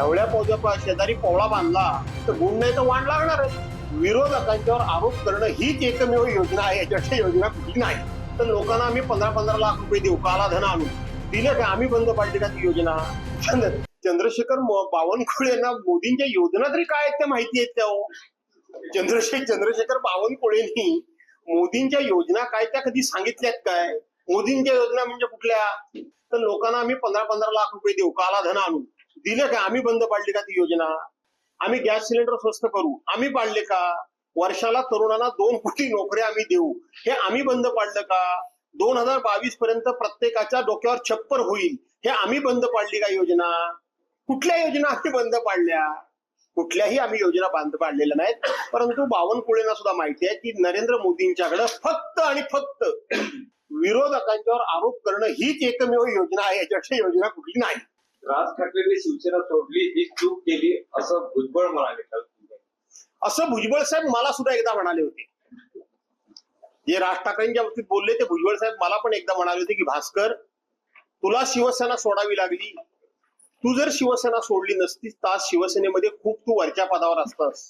ढवळ्या पौद्या शेजारी पोवळा बांधला तर गुण नाही तर वाण लागणारच. विरोधकांच्यावर आरोप करणं हीच एकमेव योजना आहे याच्याशी योजना कुठली नाही. तर लोकांना आम्ही पंधरा पंधरा लाख रुपये देऊ काला धन आणू. दिलं का आम्ही बंद पाडली का ती योजना? चंद्रशेखर बावनकुळे यांना मोदींच्या योजना तरी काय आहेत त्या माहिती आहेत त्या हो? चंद्रशेखर चंद्रशेखर बावनकुळेंनी मोदींच्या योजना काय त्या कधी सांगितल्यात काय? मोदींच्या योजना म्हणजे कुठल्या? तर लोकांना आम्ही पंधरा पंधरा लाख रुपये देऊ काला धन आणू. दिलं का? आम्ही बंद पाडली का ती योजना? आम्ही गॅस सिलेंडर स्वस्त करू. आम्ही पाडले का? वर्षाला तरुणांना दोन कोटी नोकऱ्या आम्ही देऊ. हे आम्ही बंद पाडलं का? दोन हजार बावीस पर्यंत प्रत्येकाच्या डोक्यावर छप्पर होईल. हे आम्ही बंद पाडली का योजना? कुठल्या योजना आम्ही बंद पाडल्या? कुठल्याही आम्ही योजना बंद पाडलेल्या नाहीत. परंतु बावनकुळेंना सुद्धा माहिती आहे की नरेंद्र मोदींच्याकडे फक्त आणि फक्त विरोधकांच्यावर आरोप करणं हीच एकमेव योजना आहे. याच्यापेक्षा योजना कुठली नाही. राज ठाकरेंनी शिवसेना सोडली ही चूक केली असं भुजबळ म्हणाले. असं भुजबळ साहेब मला सुद्धा एकदा म्हणाले होते. जे राज ठाकरेंच्या बाबतीत बोलले ते भुजबळ साहेब मला पण एकदा म्हणाले होते की भास्कर तुला शिवसेना सोडावी लागली. तू जर शिवसेना सोडली नसतीस तर आज शिवसेनेमध्ये खूप तू वरच्या पदावर असतास.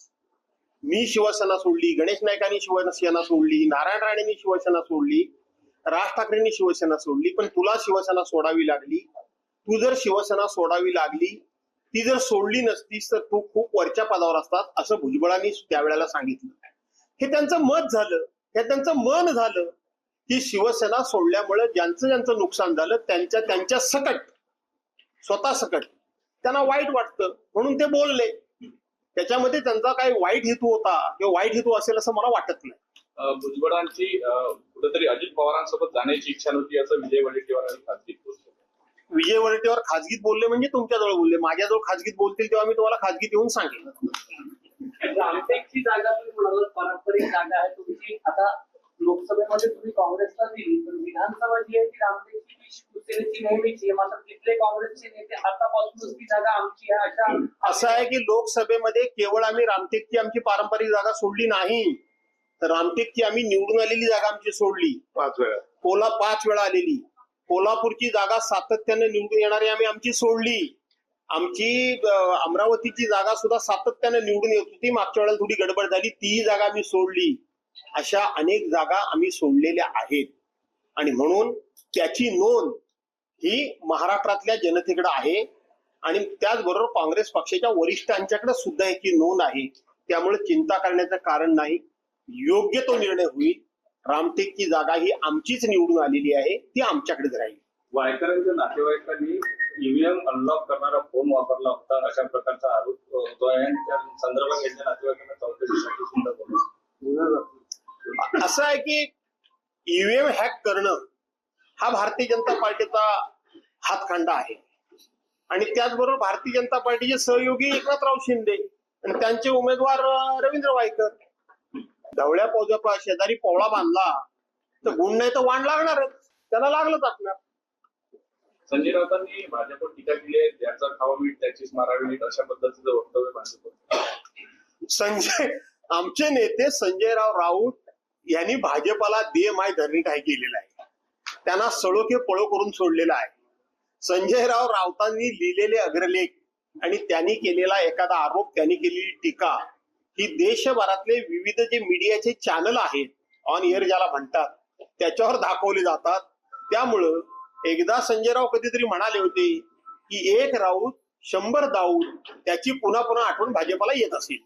मी शिवसेना सोडली गणेश नायकांनी शिवसेना सोडली नारायण राणेंनी शिवसेना सोडली राज ठाकरेंनी शिवसेना सोडली पण तुला शिवसेना सोडावी लागली. तू जर शिवसेना सोडावी लागली ती जर सोडली नसतीस तर तू खूप वरच्या पदावर असतात असं भुजबळांनी त्यावेळेला सांगितलं. हे त्यांचं मत झालं हे त्यांचं मन झालं की शिवसेना सोडल्यामुळे ज्यांचं ज्यांचं नुकसान झालं त्यांच्या त्यांच्या सकट स्वतः सकट त्यांना वाईट वाटतं म्हणून ते बोलले. त्याच्यामध्ये त्यांचा काही वाईट हेतू होता किंवा वाईट हेतू असेल असं मला वाटत नाही. भुजबळांची कुठेतरी अजित पवारांसोबत जाण्याची इच्छा नव्हती असं विजय वडेट्टीवार विजय वडेट्टीवार खाजगीत बोलले म्हणजे तुमच्याजवळ बोलले. माझ्याजवळ खाजगीत बोलतील तेव्हा मी तुम्हाला खाजगीत येऊन सांगेन. रामटेकची जागा तुम्ही म्हणाल पारंपरिक जागा आहे. तुमची आता लोकसभेमध्ये तुम्ही काँग्रेसला दिली पण विधानसभा जी आहे ती रामटेकची ती शिवसेनेची नेहमीची आहे. मात्र तिथले काँग्रेसचे नेते आतापासूनच ती जागा आमची आहे अशा असं आहे की लोकसभेमध्ये केवळ आम्ही रामटेकची आमची पारंपरिक जागा सोडली नाही. तर रामटेकची आम्ही निवडून आलेली जागा आमची सोडली. पाच वेळा. कोला पाच वेळा आलेली. कोल्हापूरची जागा सातत्याने निवडून येणारी आम्ही आमची सोडली. आमची अमरावतीची जागा सुद्धा सातत्याने निवडून येत होती. मागच्या वेळेला थोडी गडबड झाली. ती जागा आम्ही सोडली. अशा अनेक जागा आम्ही सोडलेल्या आहेत. आणि म्हणून त्याची नोंद ही महाराष्ट्रातल्या जनतेकडे आहे. आणि त्याचबरोबर काँग्रेस पक्षाच्या वरिष्ठांच्याकडे सुद्धा याची नोंद आहे. त्यामुळे चिंता करण्याचं कारण नाही. योग्य तो निर्णय होईल. रामटेकची जागा ही आमचीच निवडून आलेली आहे ती आमच्याकडेच राहील. वायकरांच्या नातेवाईकांनी ईव्हीएम अनलॉक करणारा फोन वापरला होता अशा प्रकारचा आरोप होतोय संदर्भात नातेवाईकांना चौकशीसाठी सुद्धा बोलवलं. असं आहे की ईव्हीएम हॅक करणं हा भारतीय जनता पार्टीचा हातखंडा आहे. आणि त्याचबरोबर भारतीय जनता पार्टीचे सहयोगी एकनाथराव शिंदे आणि त्यांचे उमेदवार रवींद्र वायकर. ढवळ्या पौद्या शेजारी पोवळा बांधला तर गुण नाही तर वाण लागणारच. त्याला लागलंच असणार संजय राऊतांनी भाजपवर टीका केली आहे ज्याचा खावा मीठ त्याचीच मारावी अशा पद्धतीचं वक्तव्य भाजप संजय आमचे नेते संजयराव राऊत यांनी भाजपाला दे माय धरणी काय केलेला आहे. त्यांना सळोके पळो करून सोडलेला आहे. संजयराव राऊतांनी लिहिलेले अग्रलेख आणि त्यांनी केलेला एखादा आरोप त्यांनी केलेली टीका ही देशभरातले विविध जे मीडियाचे चॅनल आहेत ऑन एअर ज्याला म्हणतात त्याच्यावर दाखवले जातात. त्यामुळं एकदा संजयराव कधीतरी म्हणाले होते की एक राऊत शंभर दाऊद त्याची पुन्हा पुन्हा आठवण भाजपाला येत असेल.